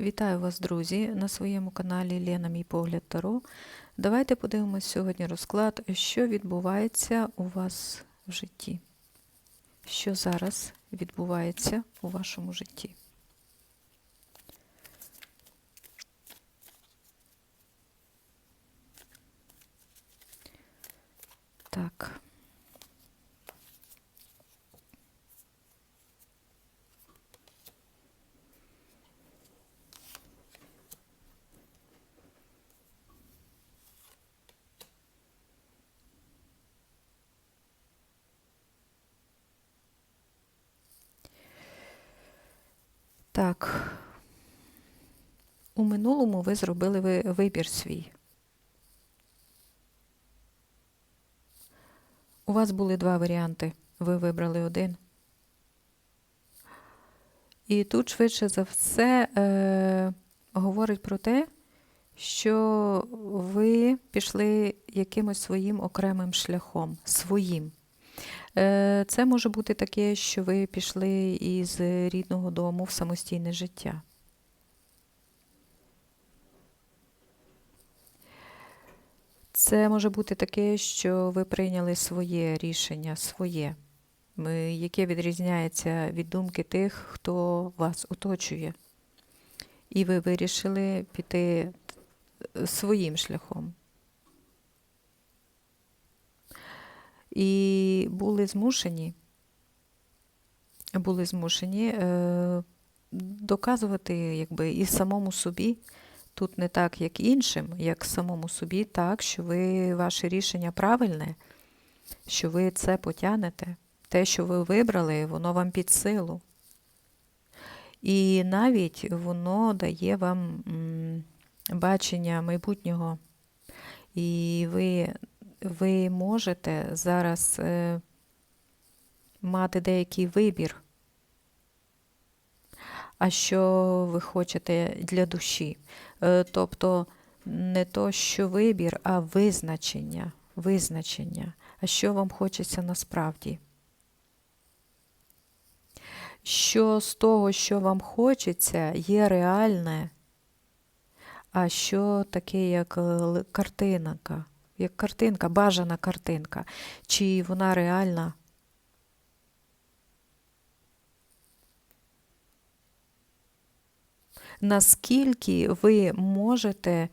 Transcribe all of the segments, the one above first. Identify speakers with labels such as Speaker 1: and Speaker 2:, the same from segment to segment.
Speaker 1: Вітаю вас, друзі, на своєму каналі Лена Мій погляд Таро. Давайте подивимось сьогодні розклад, що відбувається у вас в житті. Що зараз відбувається у вашому житті. Так. Так. У минулому ви зробили вибір свій. У вас були два варіанти. Ви вибрали один. І тут швидше за все е, говорить про те, що ви пішли якимось своїм окремим шляхом, своїм. Е, Це може бути таке, що ви пішли із рідного дому в самостійне життя. Це може бути таке, що ви прийняли своє рішення, своє, яке відрізняється від думки тих, хто вас оточує. І ви вирішили піти е, своїм шляхом. І були змушені, були змушені е, доказувати якби, і самому собі, тут не так, як іншим, як самому собі, так, що ви ваше рішення правильне, що ви це потягнете. Те, що ви вибрали, воно вам під силу. І навіть воно дає вам бачення майбутнього. І ви ви можете зараз е, мати деякий вибір, а що ви хочете для душі. Е, тобто не то, що вибір, а визначення. Визначення. А що вам хочеться насправді? Що з того, що вам хочеться, є реальне, а що таке, як е, картинка, як картинка, бажана картинка, чи вона реальна? Наскільки ви можете,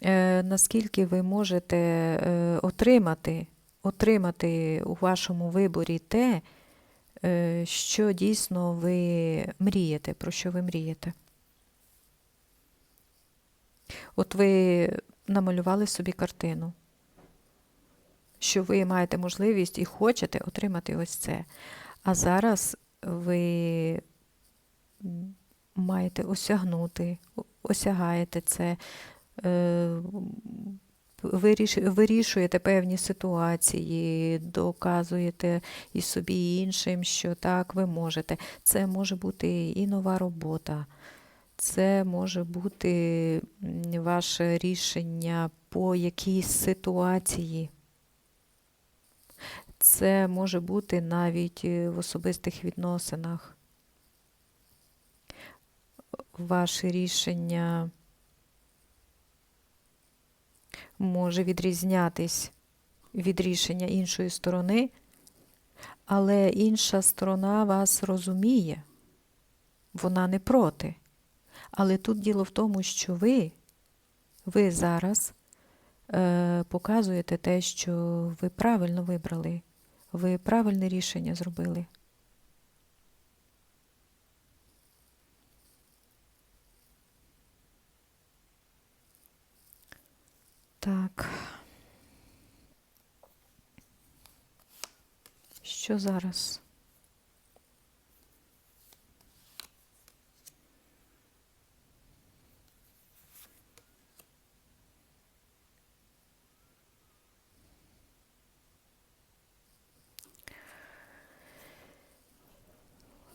Speaker 1: е, наскільки ви можете е, отримати, отримати у вашому виборі те, е, що дійсно ви мрієте, про що ви мрієте? От ви намалювали собі картину, що ви маєте можливість і хочете отримати ось це. А зараз ви маєте осягнути, осягаєте це, е, вирішуєте певні ситуації, доказуєте і собі, і іншим, що так, ви можете. Це може бути і нова робота. Це може бути ваше рішення по якійсь ситуації. Це може бути навіть е, в особистих відносинах. Ваше рішення може відрізнятись від рішення іншої сторони, але інша сторона вас розуміє, вона не проти. Але тут діло в тому, що ви, ви зараз е, показуєте те, що ви правильно вибрали, ви правильне рішення зробили. Так. Що зараз?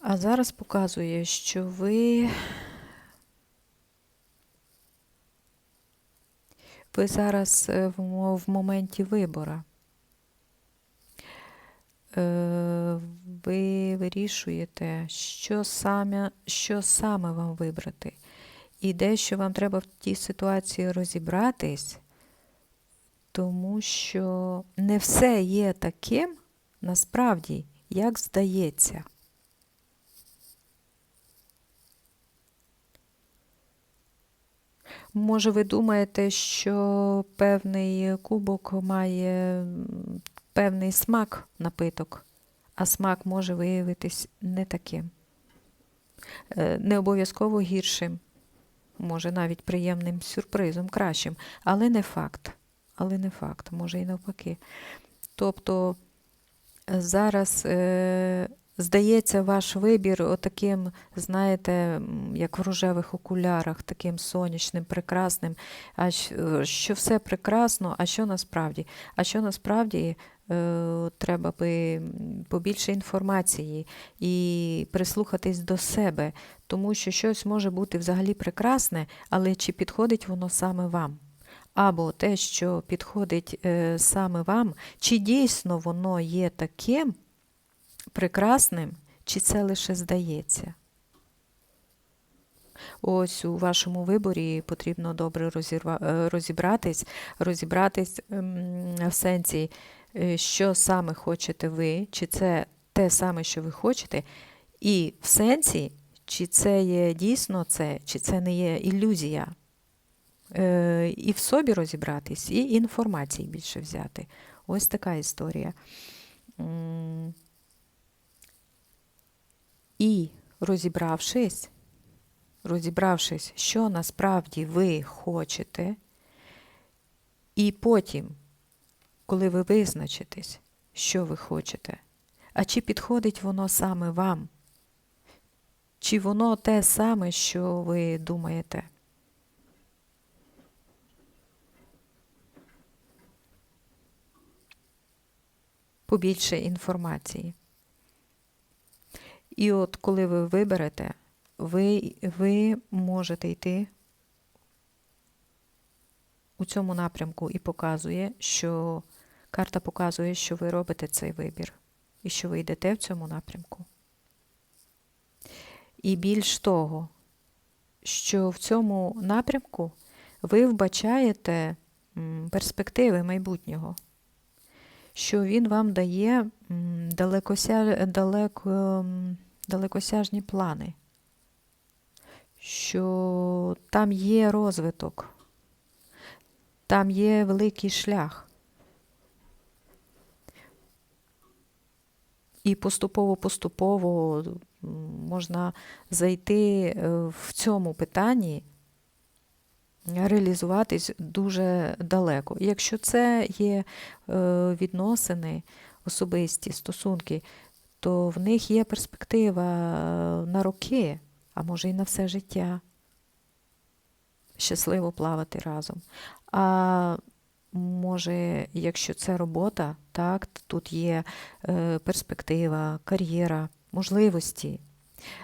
Speaker 1: А зараз показує, що ви ви зараз е, в моменті вибора. Е, ви вирішуєте, що саме, що саме вам вибрати. І дещо вам треба в тій ситуації розібратись, тому що не все є таким насправді, як здається. Може, ви думаєте, що певний кубок має певний смак напиток, а смак може виявитись не таким. Е, Не обов'язково гіршим, може навіть приємним сюрпризом, кращим, але не факт. Але не факт, може і навпаки. Тобто е, зараз е, здається ваш вибір отаким, знаєте, як в рожевих окулярах, таким сонячним, прекрасним, а е, що все прекрасно, а що насправді? А що насправді е, треба би побільше інформації і прислухатись до себе, тому що щось може бути взагалі прекрасне, але чи підходить воно саме вам? Або те, що підходить е, саме вам, чи дійсно воно є таким прекрасним, чи це лише здається? Ось у вашому виборі потрібно добре е, розібратись, розібратись ем, в сенсі, е, що саме хочете ви, чи це те саме, що ви хочете, і в сенсі, чи це є дійсно це, чи це не є ілюзія. Е, І в собі розібратись, і інформації більше взяти. Ось така історія. І розібравшись, розібравшись, що насправді ви хочете, і потім, коли ви визначитесь, що ви хочете, а чи підходить воно саме вам, чи воно те саме, що ви думаєте. Побільше інформації. І от коли ви виберете, ви, ви можете йти у цьому напрямку і показує, що карта показує, що ви робите цей вибір і що ви йдете в цьому напрямку. І більш того, що в цьому напрямку ви вбачаєте перспективи майбутнього, що він вам дає далекося, далеко, далекосяжні плани, що там є розвиток, там є великий шлях. І поступово-поступово можна зайти е, в цьому питанні, реалізуватись дуже далеко. Якщо це є е, відносини, особисті стосунки, то в них є перспектива е, на роки, а може і на все життя. Щасливо плавати разом. А може, якщо це робота, так, тут є е, перспектива, кар'єра, можливості.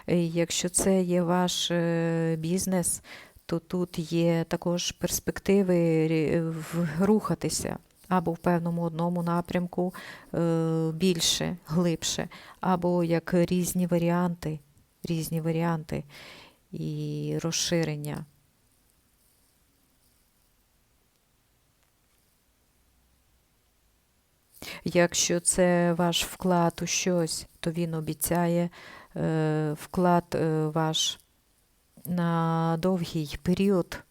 Speaker 1: Якщо це є ваш е, бізнес, то тут є також перспективи рухатися або в певному одному напрямку е, більше, глибше, або як різні варіанти, різні варіанти і розширення. Якщо це ваш вклад у щось, то він обіцяє е, вклад е, ваш на довгий період,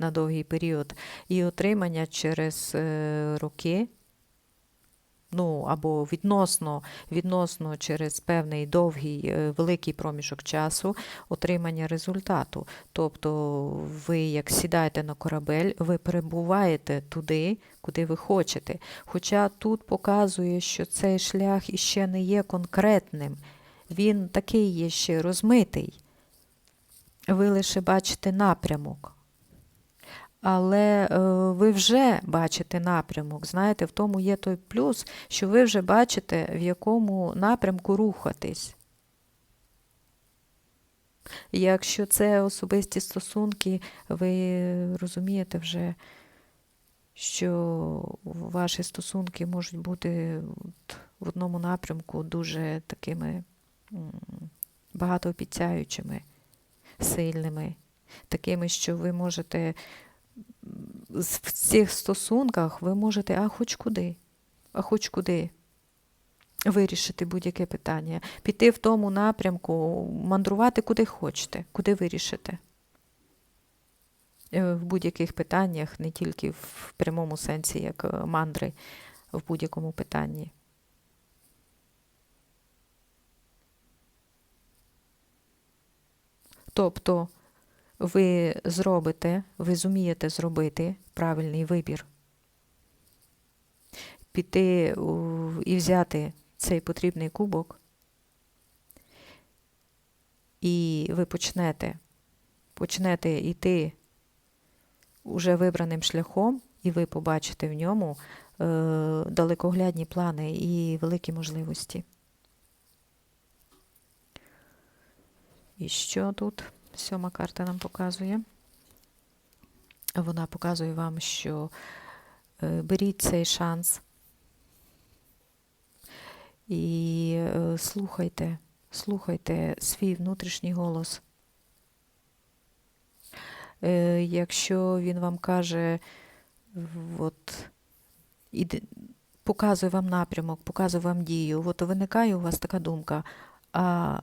Speaker 1: на довгий період і отримання через е, роки, ну або відносно, відносно через певний довгий е, великий проміжок часу отримання результату. Тобто ви як сідаєте на корабель, ви перебуваєте туди, куди ви хочете. Хоча тут показує, що цей шлях іще не є конкретним, він такий є ще розмитий. Ви лише бачите напрямок. Але е, ви вже бачите напрямок. Знаєте, в тому є той плюс, що ви вже бачите, в якому напрямку рухатись. Якщо це особисті стосунки, ви розумієте вже, що ваші стосунки можуть бути в одному напрямку дуже такими багатообіцяючими, сильними. такими, що ви можете в цих стосунках ви можете, а хоч куди, а хоч куди вирішити будь-яке питання, піти в тому напрямку, мандрувати куди хочете, куди вирішите. Е, В будь-яких питаннях, не тільки в прямому сенсі, як е, мандри, в будь-якому питанні. Тобто ви зробите, ви зумієте зробити правильний вибір, піти і взяти цей потрібний кубок, і ви почнете, почнете йти уже вибраним шляхом, і ви побачите в ньому е, далекоглядні плани і великі можливості. І що тут сьома карта нам показує? Вона показує вам, що е, беріть цей шанс і е, слухайте, слухайте свій внутрішній голос. Е, Якщо він вам каже, от, іди, показує вам напрямок, показує вам дію, от виникає у вас така думка, а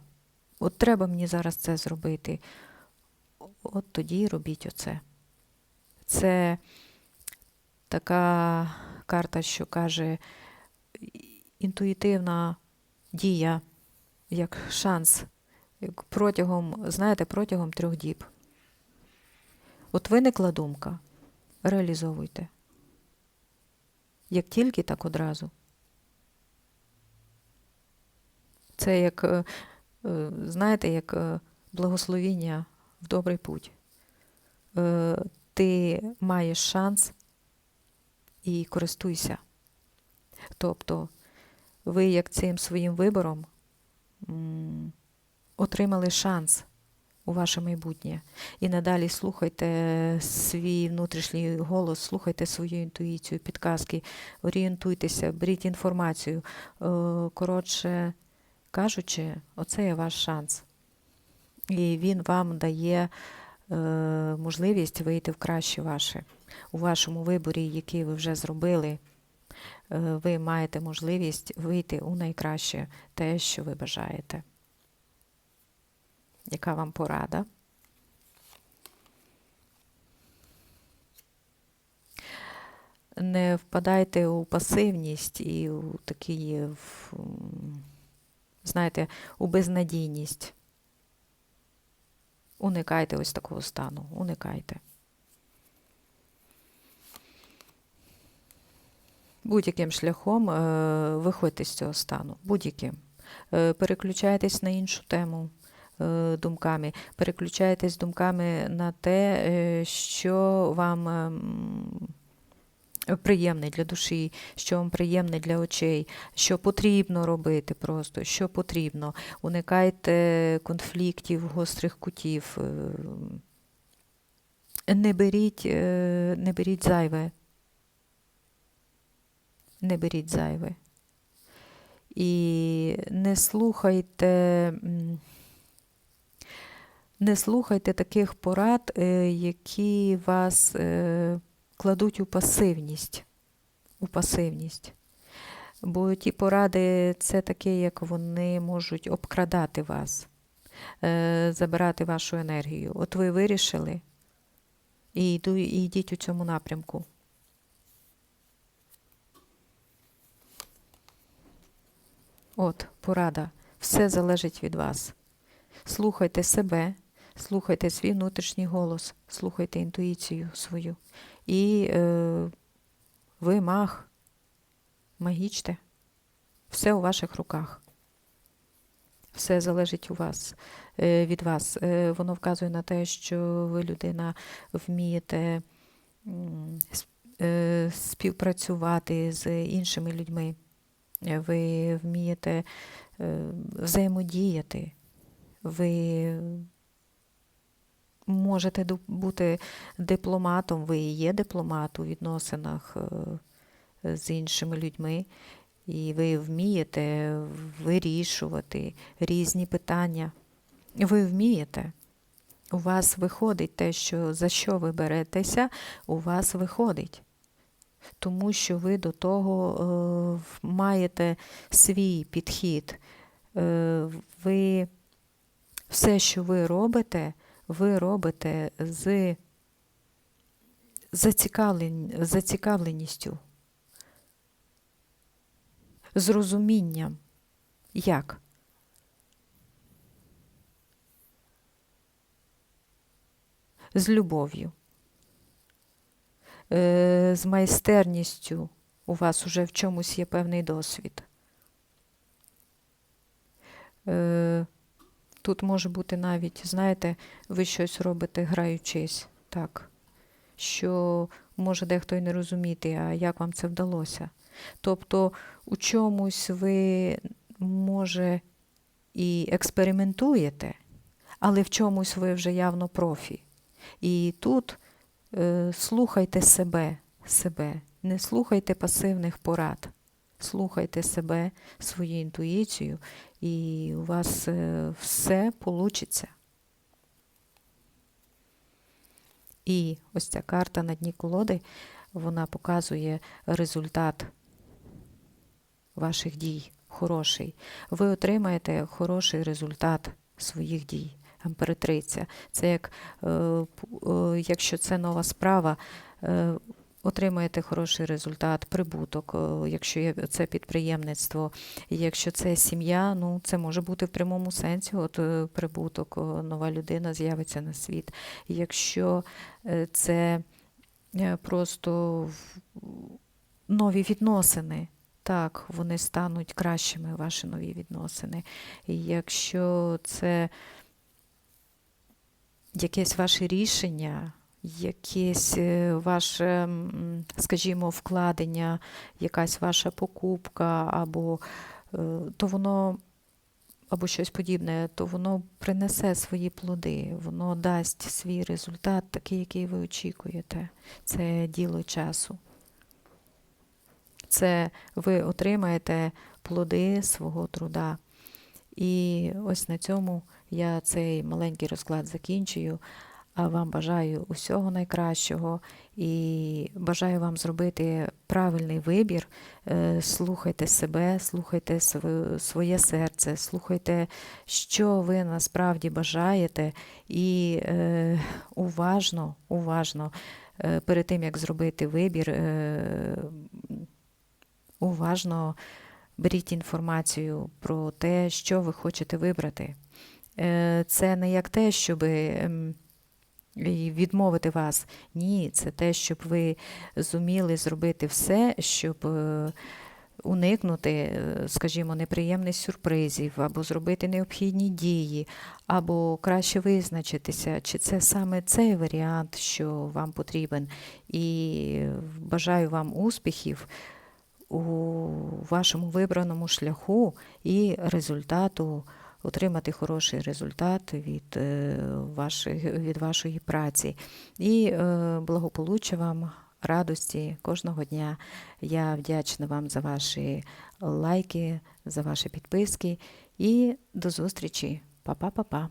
Speaker 1: от треба мені зараз це зробити. От тоді робіть оце. Це така карта, що каже інтуїтивна дія, як шанс протягом, знаєте, протягом трьох діб. От виникла думка, реалізовуйте. Як тільки, так одразу. Це як, е, е, знаєте, як е, благословіння в добрий путь. Е, Ти маєш шанс і користуйся. Тобто, ви як цим своїм вибором отримали шанс у ваше майбутнє. І надалі слухайте свій внутрішній голос, слухайте свою інтуїцію, підказки, орієнтуйтеся, беріть інформацію. Е, Коротше кажучи, оце є ваш шанс. І він вам дає е, можливість вийти в краще ваше. У вашому виборі, який ви вже зробили, е, ви маєте можливість вийти у найкраще те, що ви бажаєте. Яка вам порада? Не впадайте у пасивність і у такі, знаєте, у безнадійність. Уникайте ось такого стану. Уникайте. Будь-яким шляхом е, виходьте з цього стану. Будь-яким. Е, переключайтесь на іншу тему е, думками. Переключайтесь думками на те, що вам приємне для душі, що вам приємне для очей, що потрібно робити просто, що потрібно. Уникайте конфліктів, гострих кутів. е, Не беріть, е, не беріть зайве. Не беріть зайве. І не слухайте, не слухайте таких порад, е, які вас кладуть у пасивність. У пасивність. Бо ті поради це таке, як вони можуть обкрадати вас, е, забирати вашу енергію. От ви вирішили і йдіть у цьому напрямку. От, порада. Все залежить від вас. Слухайте себе, слухайте свій внутрішній голос, слухайте інтуїцію свою. І е, ви маг, магічте. Все у ваших руках. Все залежить у вас, е, від вас. Е, Воно вказує на те, що ви людина вмієте е, співпрацювати з іншими людьми. Ви вмієте взаємодіяти. Ви можете бути дипломатом, ви є дипломат у відносинах е, з іншими людьми, і ви вмієте вирішувати різні питання. Ви вмієте. У вас виходить те, що за що ви беретеся, у вас виходить. Тому що ви до того е, маєте свій підхід. Е, ви все, що ви робите, ви робите з зацікавлен... зацікавленістю, з розумінням. Як? З любов'ю, е, з майстерністю. У вас уже в чомусь є певний досвід. Тут може бути навіть, знаєте, ви щось робите, граючись, так, що може дехто й не розуміти, а як вам це вдалося. Тобто у чомусь ви, може, і експериментуєте, але в чомусь ви вже явно профі. І тут е, слухайте себе, себе, не слухайте пасивних порад. Слухайте себе, свою інтуїцію, і у вас е, все получиться. І ось ця карта на дні колоди, вона показує результат ваших дій, хороший. Ви отримаєте хороший результат своїх дій. Амператриця. Це як, е, е, якщо це нова справа, отримаєте хороший результат, прибуток, е, якщо це підприємництво, якщо це сім'я, ну це може бути в прямому сенсі, от е, прибуток, е, нова людина з'явиться на світ. Якщо це просто нові відносини. Так, вони стануть кращими, ваші нові відносини. І якщо це якесь ваше рішення, якесь е, ваше, скажімо, вкладення, якась ваша покупка, або е, то воно, або щось подібне, то воно принесе свої плоди, воно дасть свій результат, такий, який ви очікуєте. Це діло часу. Це ви отримаєте плоди свого труда. І ось на цьому я цей маленький розклад закінчую. Вам бажаю усього найкращого і бажаю вам зробити правильний вибір. Е, Слухайте себе, слухайте своє серце, слухайте, що ви насправді бажаєте, і е, уважно, уважно е, перед тим як зробити вибір, уважно беріть інформацію про те, що ви хочете вибрати. Це не як те, щоб ем, і відмовити вас. Ні, це те, щоб ви зуміли зробити все, щоб е, уникнути, е, скажімо, неприємних сюрпризів, або зробити необхідні дії, або краще визначитися, чи це саме цей варіант, що вам потрібен. І бажаю вам успіхів у вашому вибраному шляху і результату, отримати хороший результат від, е, вашої, від вашої праці. І е, благополуччя вам, радості кожного дня. Я вдячна вам за ваші лайки, за ваші підписки і до зустрічі. Па-па-па-па.